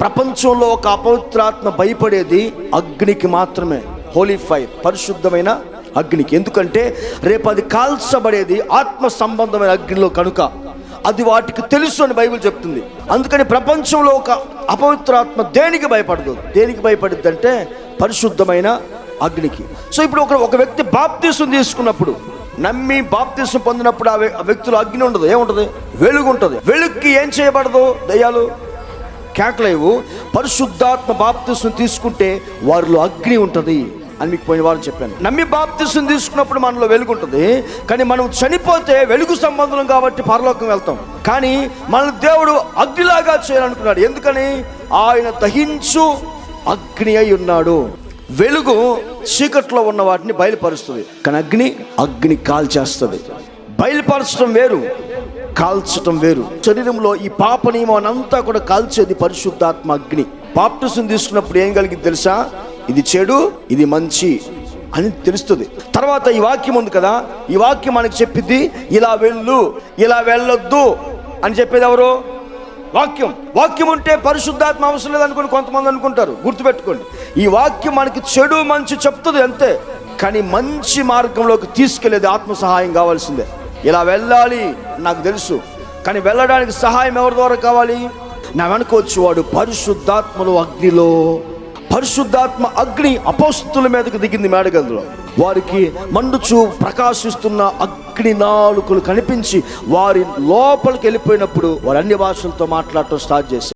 ప్రపంచంలో ఒక అపవిత్రాత్మ భయపడేది అగ్నికి మాత్రమే. హోలీ ఫైర్ పరిశుద్ధమైన అగ్నికి. ఎందుకంటే రేపు అది కాల్చబడేది ఆత్మ సంబంధమైన అగ్నిలో కనుక. అది వాటికి తెలుసు అని బైబిల్ చెప్తుంది. అందుకని ప్రపంచంలో ఒక అపవిత్రాత్మ దేనికి భయపడదు? దేనికి భయపడుద్ది అంటే పరిశుద్ధమైన అగ్నికి. సో ఇప్పుడు ఒక ఒక వ్యక్తి బాప్తీసం తీసుకున్నప్పుడు నమ్మి బాప్తీసం పొందినప్పుడు ఆ వ్యక్తులు అగ్ని ఉండదు. ఏముంటది? వెలుగు ఉంటుంది. వెలుగుకి ఏం చేయబడదు? దయ్యాలు. కేకలేవు. పరిశుద్ధాత్మ బాప్తిసం తీసుకుంటే వారిలో అగ్ని ఉంటుంది అని మీకు పోయిన వారు చెప్పాను. నమ్మి బాప్తిసం తీసుకున్నప్పుడు మనలో వెలుగు ఉంటుంది. కానీ మనం చనిపోతే వెలుగు సంబంధం కాబట్టి పరలోకం వెళ్తాం. కానీ మన దేవుడు అగ్నిలాగా చేయాలనుకున్నాడు. ఎందుకని? ఆయన దహించు అగ్ని అయి ఉన్నాడు. వెలుగు చీకట్లో ఉన్న వాటిని బయలుపరుస్తుంది. కానీ అగ్ని అగ్ని కాల్చేస్తుంది. బయలుపరచడం వేరు. కాల్చటం వేరు. శరీరంలో ఈ పాప నియమం అంతా కూడా కాల్చేది పరిశుద్ధాత్మ అగ్ని బాప్టిజం తీసుకున్నప్పుడు ఏం కలిగింది తెలుసా? ఇది చెడు ఇది మంచి అని తెలుస్తుంది. తర్వాత ఈ వాక్యం ఉంది కదా? ఈ వాక్యం మనకి చెప్పింది ఇలా వెళ్ళు ఇలా వెళ్ళొద్దు అని చెప్పేది ఎవరు? వాక్యం. వాక్యం ఉంటే పరిశుద్ధాత్మ అవసరం లేదనుకుని కొంతమంది అనుకుంటారు. గుర్తుపెట్టుకోండి. ఈ వాక్యం మనకి చెడు మంచి చెప్తుంది అంతే. కానీ మంచి మార్గంలోకి తీసుకెళ్ళేది ఆత్మ సహాయం కావాల్సిందే. ఇలా వెళ్ళాలి నాకు తెలుసు. కానీ వెళ్ళడానికి సహాయం ఎవరి ద్వారా కావాలి? నా వెనకొచ్చి వాడు పరిశుద్ధాత్మలో అగ్నిలో పరిశుద్ధాత్మ అగ్ని అపోస్తుల మీదకు దిగింది మేడగదిలో. వారికి మండుచు ప్రకాశిస్తున్న అగ్ని నాలుకలు కనిపించి వారి లోపలికి వెళ్ళిపోయినప్పుడు వారు అన్ని భాషలతో మాట్లాడటం స్టార్ట్ చేశారు.